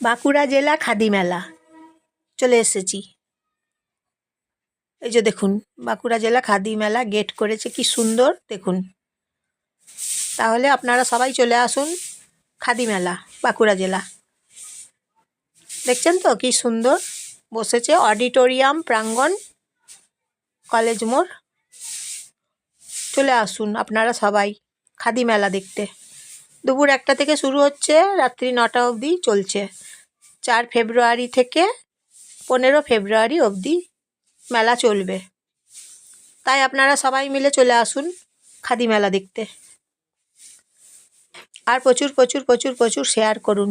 বাঁকুড়া জেলা খাদি মেলা। চলে এসেছি। এই যে দেখুন, বাঁকুড়া জেলা খাদি মেলা গেট করেছে, কি সুন্দর, দেখুন। তাহলে আপনারা সবাই চলে আসুন খাদি মেলা, বাঁকুড়া জেলা। দেখছেন তো, কি সুন্দর, বসেছে অডিটোরিয়াম, প্রাঙ্গণ, কলেজ মোড়। চলে আসুন আপনারা সবাই, খাদি মেলা দেখতে। দুপুর একটা থেকে শুরু হচ্ছে, রাত্রি নটা অবধি চলছে। চার ফেব্রুয়ারি থেকে পনেরো ফেব্রুয়ারি অবধি মেলা চলবে। তাই আপনারা সবাই মিলে চলে আসুন খাদি মেলা দেখতে। আর প্রচুর প্রচুর প্রচুর প্রচুর শেয়ার করুন।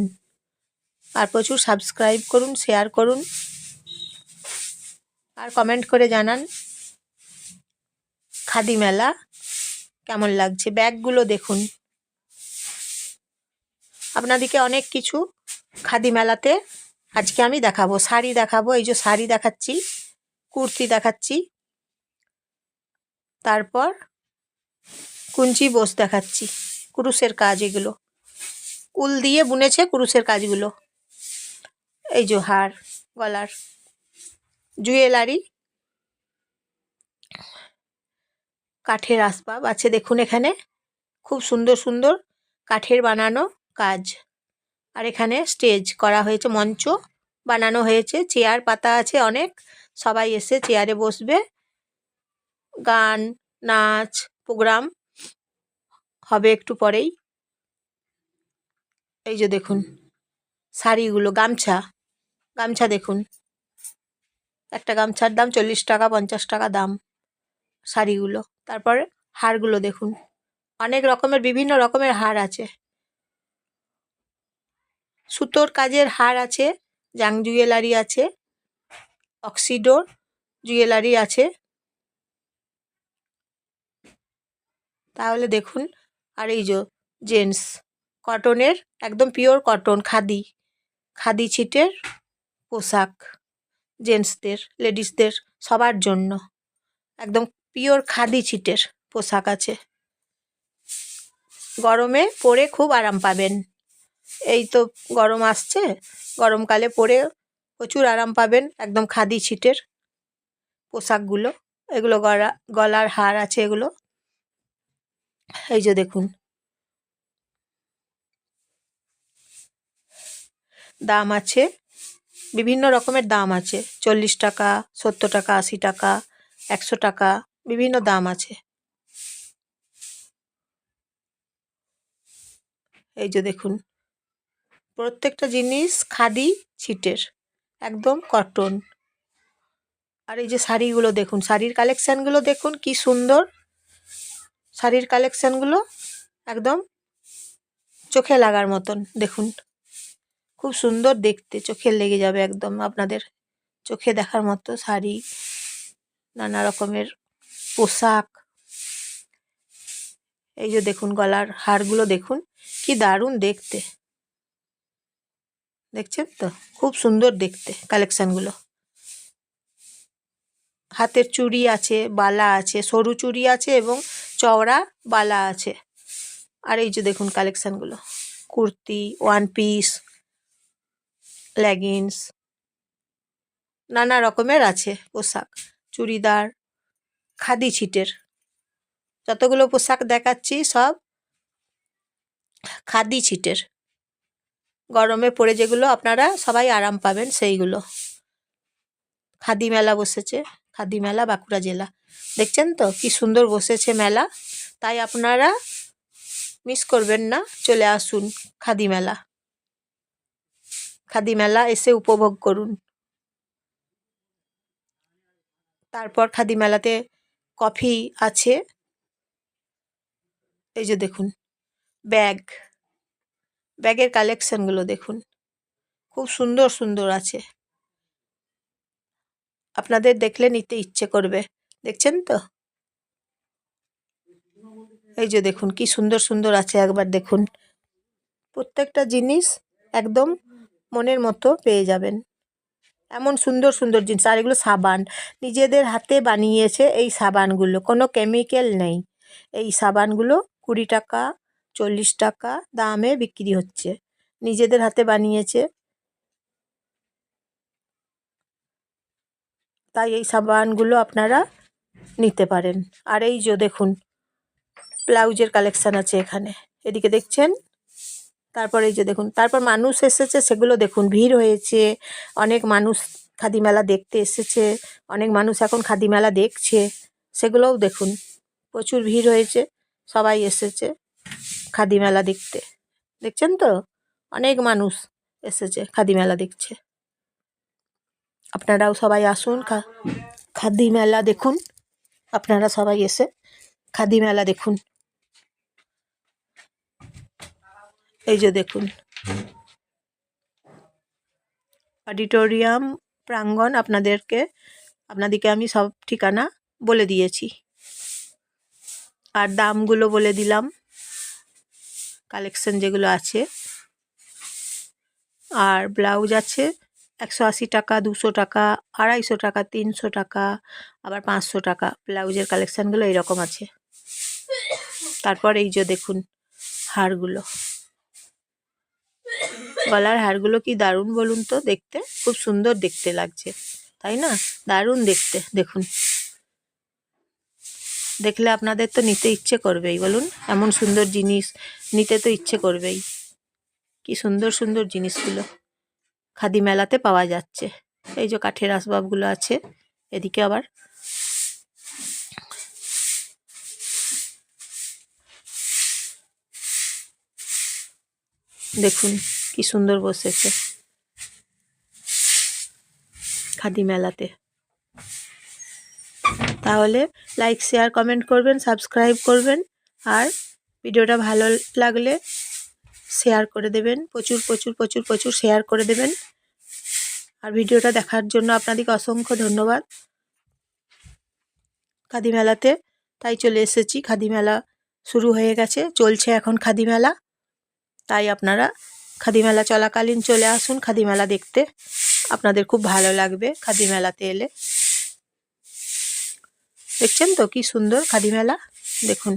আর প্রচুর সাবস্ক্রাইব করুন শেয়ার করুন। আর কমেন্ট করে জানান খাদি মেলা কেমন লাগছে। ব্যাগগুলো দেখুন। আপনাদেরকে অনেক কিছু খাদি মেলাতে আজকে আমি দেখাবো। শাড়ি দেখাবো, এই যে শাড়ি দেখাচ্ছি, কুর্তি দেখাচ্ছি, তারপর কুঞ্চি বোস দেখাচ্ছি, কুরুশের কাজ এগুলো। উল দিয়ে বুনেছে কুরুশের কাজগুলো। এই যে হার, গলার, জুয়েলারি, কাঠের আসবাব আছে দেখুন এখানে। খুব সুন্দর সুন্দর কাঠের বানানো কাজ। আর এখানে স্টেজ করা হয়েছে, মঞ্চ বানানো হয়েছে চেয়ার পাতা আছে অনেক। সবাই এসে চেয়ারে বসবে। গান, নাচ প্রোগ্রাম হবে একটু পরেই। এই যে দেখুন, শাড়িগুলো, গামছা গামছা দেখুন। একটা গামছার দাম চল্লিশ টাকা, পঞ্চাশ টাকা দাম শাড়িগুলো। তারপরে হারগুলো দেখুন। অনেক রকমের, বিভিন্ন রকমের হার আছে। সুতোর কাজের হার আছে, জাং জুয়েলারি আছে, অক্সিডোর জুয়েলারি আছে। তাহলে দেখুন, আর এই যে জেন্টস কটনের, একদম পিওর কটন, খাদি খাদি ছিটের পোশাক জেন্টসদের, লেডিসদের সবার জন্য। একদম পিওর খাদি ছিটের পোশাক আছে। গরমে পরে খুব আরাম পাবেন। এই তো গরম আসছে। গরমকালে পরে প্রচুর আরাম পাবেন একদম খাদি ছিটের পোশাকগুলো। এগুলো গলা গলার হার আছে এগুলো। এই যে দেখুন। দাম আছে, বিভিন্ন রকমের দাম আছে। চল্লিশ টাকা, সত্তর টাকা, আশি টাকা, একশো টাকা, বিভিন্ন দাম আছে। এই যে দেখুন। প্রত্যেকটা জিনিস খাদি, ছিটের, একদম কটন আর এই যে শাড়িগুলো দেখুন, শাড়ির কালেকশানগুলো দেখুন, কি সুন্দর। শাড়ির কালেকশানগুলো একদম চোখে লাগার মতন, দেখুন। খুব সুন্দর দেখতে, চোখে লেগে যাবে একদম আপনাদের। চোখে দেখার মতো শাড়ি, নানা রকমের পোশাক। এই যে দেখুন, গলার হারগুলো দেখুন, কি দারুণ দেখতে। দেখছেন তো? খুব সুন্দর দেখতে কালেকশানগুলো হাতের চুড়ি আছে, বালা আছে, সরু চুড়ি আছে এবং চওড়া বালা আছে। আর এই যে দেখুন কালেকশানগুলো কুর্তি ওয়ান পিস লেগিংস নানা রকমের আছে পোশাক। চুড়িদার, খাদি ছিটের। যতগুলো পোশাক দেখাচ্ছি সব খাদি ছিটের। গরমে পড়ে যেগুলো আপনারা সবাই আরাম পাবেন সেইগুলো। খাদি মেলা বসেছে, খাদি মেলা বাঁকুড়া জেলা। দেখছেন তো? কি সুন্দর বসেছে মেলা। তাই আপনারা মিস করবেন না, চলে আসুন খাদি মেলা। খাদি মেলা এসে উপভোগ করুন। তারপর খাদি মেলাতে কফি আছে। এই যে দেখুন, ব্যাগ। ব্যাগের কালেকশানগুলো দেখুন। খুব সুন্দর সুন্দর আছে। আপনাদের দেখলে নিতে ইচ্ছে করবে। দেখছেন তো? এই যে দেখুন, কি সুন্দর সুন্দর আছে একবার দেখুন। প্রত্যেকটা জিনিস একদম মনের মতো পেয়ে যাবেন। এমন সুন্দর সুন্দর জিনিস। আর এগুলো সাবান। নিজেদের হাতে বানিয়েছে এই সাবানগুলো। কোনো কেমিক্যাল নেই। এই সাবানগুলো কুড়ি টাকা চল্লিশ টাকা দামে বিক্রি হচ্ছে। নিজেদের হাতে বানিয়েছে। তাই এই সাবানগুলো আপনারা নিতে পারেন। আর এই যে দেখুন, ব্লাউজের কালেকশান আছে এখানে। এদিকে দেখছেন? তারপর এই যে দেখুন, তারপর মানুষ এসেছে, সেগুলো দেখুন, ভিড় হয়েছে। অনেক মানুষ খাদি মেলা দেখতে এসেছে। অনেক মানুষ এখন খাদি মেলা দেখছে। সেগুলোও দেখুন, প্রচুর ভিড় হয়েছে, সবাই এসেছে। খাদি মেলা দেখতে। দেখছেন তো? অনেক মানুষ এসেছে খাদি মেলা দেখছে। আপনারাও সবাই আসুন খাদি মেলা দেখুন। আপনারা সবাই এসে খাদি মেলা দেখুন। এই যে দেখুন। অডিটোরিয়াম প্রাঙ্গণ আপনাদেরকে আপনাদেরকে আমি সব ঠিকানা বলে দিয়েছি। আর দামগুলো বলে দিলাম। কালেকশন যেগুলো আছে। আর ব্লাউজ আছে একশো আশি টাকা, দুশো টাকা, আড়াইশো টাকা, তিনশো টাকা, আবার পাঁচশো টাকা। ব্লাউজের কালেকশানগুলো এইরকম আছে। তারপর এই যে দেখুন হারগুলো। গলার হারগুলো কি দারুণ বলুন তো দেখতে? খুব সুন্দর দেখতে লাগছে। তাই না? দারুণ দেখতে। দেখুন। দেখলে আপনাদের তো নিতে ইচ্ছে করবেই, বলুন। এমন সুন্দর জিনিস নিতে তো ইচ্ছে করবেই। কি সুন্দর সুন্দর জিনিসগুলো খাদি মেলাতে পাওয়া যাচ্ছে। এই যে কাঠের আসবাবগুলো আছে, এদিকে আবার। দেখুন কি সুন্দর বসেছে। খাদি মেলাতে। তাহলে লাইক শেয়ার কমেন্ট করবেন সাবস্ক্রাইব করবেন আর ভিডিওটা ভালো লাগলে শেয়ার করে দেবেন, প্রচুর প্রচুর প্রচুর প্রচুর শেয়ার করে দেবেন। আর ভিডিওটা দেখার জন্য আপনাদেরকে অসংখ্য ধন্যবাদ। খাদি মেলাতে তাই চলে এসেছি, খাদি মেলা শুরু হয়ে গেছে, চলছে এখন খাদি মেলা। তাই আপনারা খাদি মেলা চলাকালীন চলে আসুন, খাদি মেলা দেখতে। আপনাদের খুব ভালো লাগবে খাদি মেলাতে এলে। দেখছেন তো কি সুন্দর খাদি মেলা? দেখুন।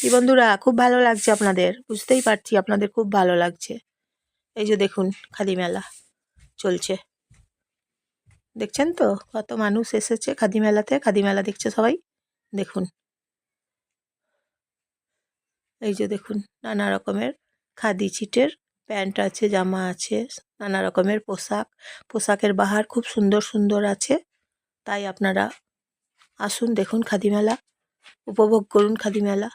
কি বন্ধুরা, খুব ভালো লাগছে আপনাদের। বুঝতেই পারছি আপনাদের খুব ভালো লাগছে। এই যে দেখুন, খাদি মেলা চলছে। দেখছেন তো কত মানুষ এসেছে খাদি মেলাতে? খাদি মেলা দেখছে সবাই? দেখুন। এই যে দেখুন, নানা রকমের খাদি ছিটের প্যান্ট আছে, জামা আছে, নানা রকমের পোশাক। পোশাকের বাহার খুব সুন্দর সুন্দর আছে। তাই আপনারা আসুন, দেখুন খাদি মেলা উপভোগ করুন খাদি মেলা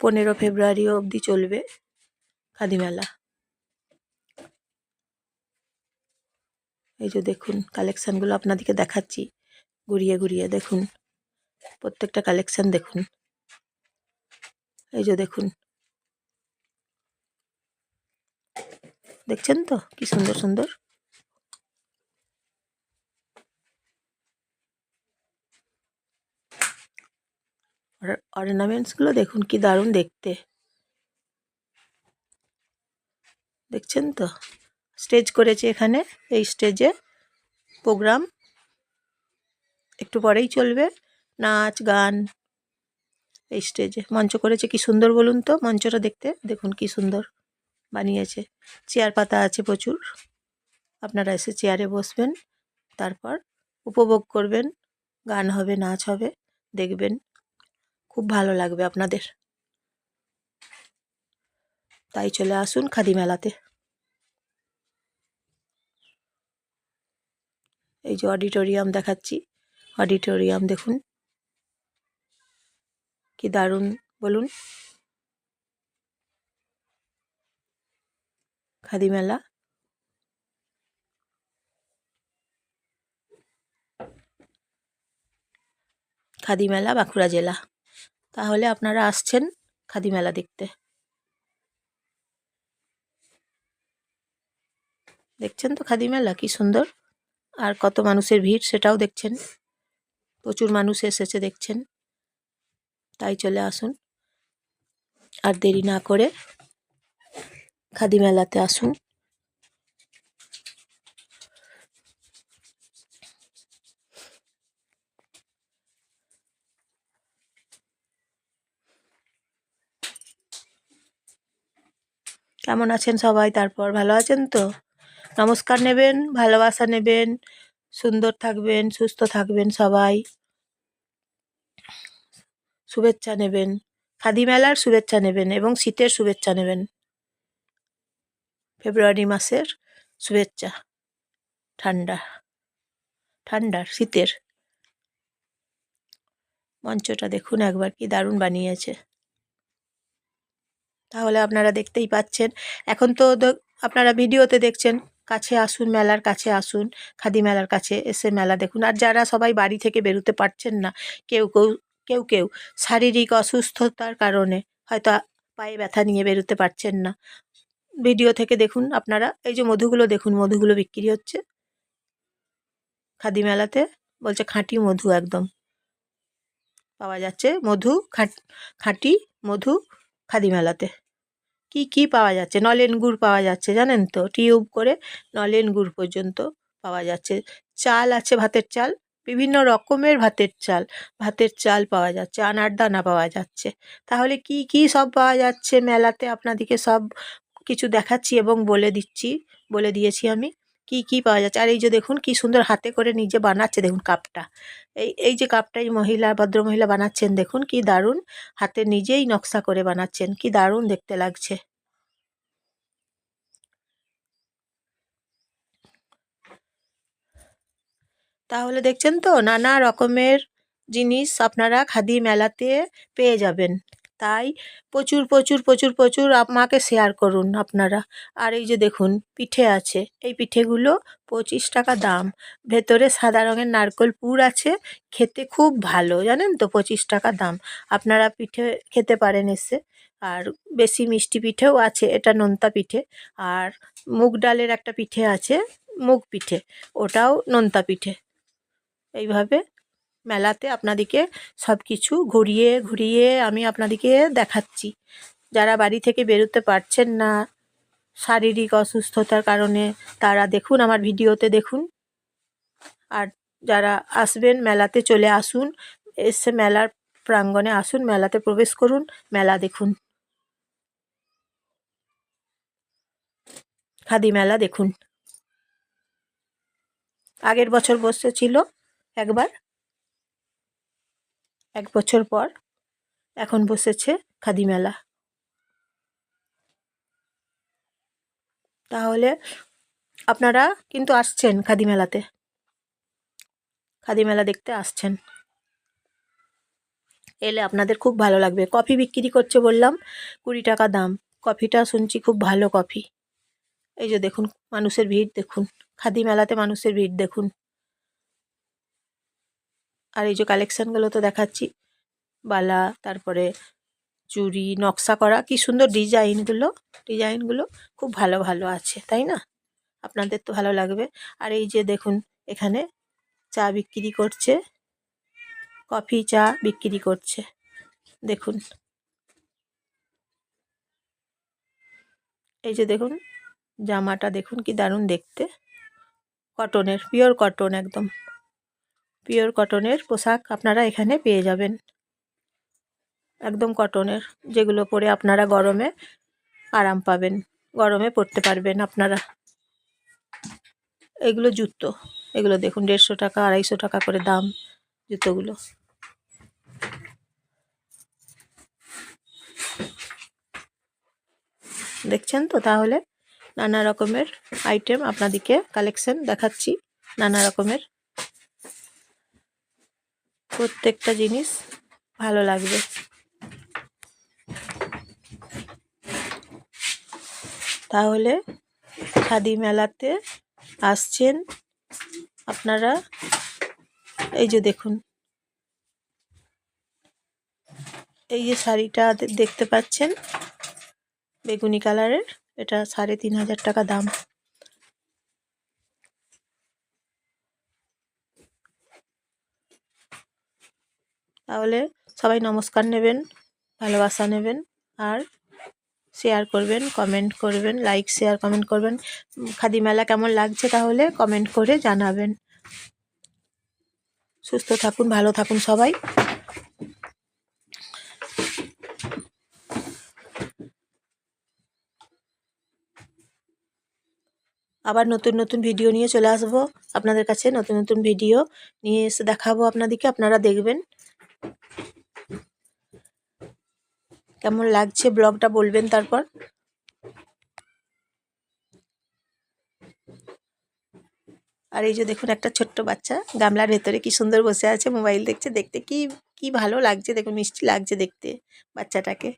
পনেরো ফেব্রুয়ারি অবধি চলবে খাদি মেলা এই যে দেখুন, কালেকশানগুলো আপনাদেরকে দেখাচ্ছি। ঘুরিয়ে ঘুরিয়ে দেখুন, প্রত্যেকটা কালেকশান দেখুন। এই যে দেখুন দেখছেন তো? কি সুন্দর সুন্দর। অর্নামেন্টসগুলো দেখুন, কি দারুণ দেখতে। দেখছেন তো? স্টেজ করেছে এখানে, এই স্টেজে। প্রোগ্রাম। একটু পরেই চলবে। নাচ, গান। এই স্টেজে। মঞ্চ করেছে কি সুন্দর বলুন তো? মঞ্চটা দেখতে। দেখুন কি সুন্দর। বানিয়েছে। চেয়ার পাতা আছে প্রচুর। আপনারা এসে চেয়ারে বসবেন, তারপর উপভোগ করবেন, গান হবে, নাচ হবে, দেখবেন। খুব ভালো লাগবে আপনাদের। তাই চলে আসুন খাদি মেলাতে। এই যে অডিটোরিয়াম দেখাচ্ছি। অডিটোরিয়াম দেখুন। কি দারুণ, বলুন। খাদি মেলা? খাদি মেলা বাঁকুড়া জেলা। তাহলে আপনারা আসছেন খাদি মেলা দেখতে। দেখছেন তো খাদি মেলা? কি সুন্দর। আর কত মানুষের ভিড় সেটাও দেখছেন। প্রচুর মানুষ এসেছে দেখছেন। তাই চলে আসুন। আর দেরি না করে খাদি মেলাতে আসুন। কেমন আছেন সবাই? তারপর ভালো আছেন তো? নমস্কার নেবেন, ভালোবাসা নেবেন, সুন্দর থাকবেন, সুস্থ থাকবেন সবাই। শুভেচ্ছা নেবেন। খাদি মেলার শুভেচ্ছা নেবেন এবং শীতের শুভেচ্ছা নেবেন। ফেব্রুয়ারি মাসের শুভেচ্ছা। ঠান্ডা। ঠান্ডার শীতের। মঞ্চটা দেখুন একবার, কি দারুণ বানিয়েছে। তাহলে আপনারা দেখতেই পাচ্ছেন। এখন তো আপনারা ভিডিওতে দেখছেন, কাছে আসুন মেলার কাছে আসুন, খাদি মেলার কাছে এসে মেলা দেখুন। আর যারা সবাই বাড়ি থেকে বেরোতে পারছেন না, কেউ কেউ কেউ কেউ শারীরিক অসুস্থতার কারণে হয়তো পায়ে ব্যথা নিয়ে বেরোতে পারছেন না। ভিডিও থেকে দেখুন আপনারা। এই যে মধুগুলো দেখুন, মধুগুলো বিক্রি হচ্ছে। খাদি মেলাতে বলছে খাঁটি মধু একদম। পাওয়া যাচ্ছে মধু খাঁট- মধু খাদি মেলাতে। কি কি পাওয়া যাচ্ছে? নলেন গুড় পাওয়া যাচ্ছে, জানেন তো? টিউব করে নলেন গুড় পর্যন্ত পাওয়া যাচ্ছে। চাল আছে ভাতের চাল, বিভিন্ন রকমের ভাতের চাল। ভাতের চাল পাওয়া যাচ্ছে আনার দানা পাওয়া যাচ্ছে। তাহলে কি কি সব পাওয়া যাচ্ছে মেলাতে? আপনাদেরকে সব কিছু দেখাচ্ছি এবং বলে দিচ্ছি, বলে দিয়েছি আমি, কি কি পাওয়া যাচ্ছে। আর এই যে দেখুন কি সুন্দর হাতে করে নিজে বানাচ্ছে দেখুন কাপটা। এই এই যে কাপটা এই মহিলা ভদ্রমহিলা বানাচ্ছেন দেখুন কি দারুণ, হাতে নিজেই নকশা করে বানাচ্ছেন, কি দারুণ দেখতে লাগছে। তাহলে দেখছেন তো নানা রকমের জিনিস আপনারা খাদি মেলাতে পেয়ে যাবেন। তাই প্রচুর প্রচুর প্রচুর প্রচুর আমাকে শেয়ার করুন আপনারা। আর এই যে দেখুন, পিঠে আছে। এই পিঠেগুলো পঁচিশ টাকা দাম। ভেতরে সাদা রঙের নারকোল পুর আছে। খেতে খুব ভালো, জানেন তো? পঁচিশ টাকা দাম। আপনারা পিঠে খেতে পারেন এসে। আর বেশি মিষ্টি পিঠেও আছে, এটা নোনতা পিঠে। আর মুগ ডালের একটা পিঠে আছে, মুগ পিঠে। ওটাও নোনতা পিঠে। এইভাবে মেলাতে আপনাদেরকে সব কিছু ঘুরিয়ে ঘুরিয়ে আমি আপনাদেরকে দেখাচ্ছি। যারা বাড়ি থেকে বেরোতে পারছেন না শারীরিক অসুস্থতার কারণে, তারা দেখুন আমার ভিডিওতে দেখুন। আর যারা আসবেন মেলাতে চলে আসুন, এসে মেলার প্রাঙ্গণে আসুন, মেলাতে প্রবেশ করুন, মেলা দেখুন। খাদি মেলা দেখুন। আগের বছর বসেছিল একবার। এক বছর পর এখন বসেছে খাদি মেলা তাহলে আপনারা কিন্তু আসছেন খাদি মেলাতে খাদি মেলা দেখতে আসছেন। এলে আপনাদের খুব ভালো লাগবে। কফি বিক্রি করছে বললাম, কুড়ি টাকা দাম। কফিটা শুনছি খুব ভালো কফি। এই যে দেখুন, মানুষের ভিড় দেখুন। খাদি মেলাতে মানুষের ভিড় দেখুন। আর এই যে কালেকশানগুলো তো দেখাচ্ছি। বালা, তারপরে চুড়ি, নকশা করা, কি সুন্দর ডিজাইনগুলো ডিজাইনগুলো খুব ভালো ভালো আছে, তাই না? আপনাদের তো ভালো লাগবে। আর এই যে দেখুন, এখানে চা বিক্রি করছে, কফি চা বিক্রি করছে, দেখুন। এই যে দেখুন, জামাটা দেখুন কি দারুণ দেখতে। কটনের পিওর কটন একদম। পিওর কটনের পোশাক আপনারা এখানে পেয়ে যাবেন। একদম কটনের, যেগুলো পরে আপনারা গরমে আরাম পাবেন, গরমে পরতে পারবেন আপনারা। এগুলো জুতো, এগুলো দেখুন দেড়শো টাকা, আড়াইশো টাকা করে দাম জুতোগুলো। দেখছেন তো? তাহলে নানা রকমের আইটেম আপনাদেরকে কালেকশন দেখাচ্ছি, নানা রকমের প্রত্যেকটা জিনিস ভালো লাগবে। তাহলে খাদি মেলাতে আসছেন আপনারা। এই যে দেখুন। এই যে শাড়িটা দেখতে পাচ্ছেন? বেগুনি কালারের। এটা সাড়ে তিন হাজার টাকা দাম। তাহলে সবাই নমস্কার নেবেন, ভালোবাসা নেবেন আর শেয়ার করবেন কমেন্ট করবেন লাইক শেয়ার কমেন্ট করবেন। খাদি মেলা কেমন লাগছে তাহলে কমেন্ট করে জানাবেন। সুস্থ থাকুন, ভালো থাকুন সবাই। আবার নতুন নতুন ভিডিও নিয়ে চলে আসব। আপনাদের কাছে নতুন নতুন ভিডিও নিয়ে এসে দেখাবো আপনাদেরকে আপনারা দেখবেন। কেমন লাগছে ব্লগটা বলবেন তারপর? আর এই যে দেখুন একটা ছোট্ট বাচ্চা, গামলার ভেতরে কি সুন্দর বসে আছে, মোবাইল দেখছে, দেখতে কি কি ভালো লাগছে, দেখুন মিষ্টি লাগছে দেখতে বাচ্চাটাকে।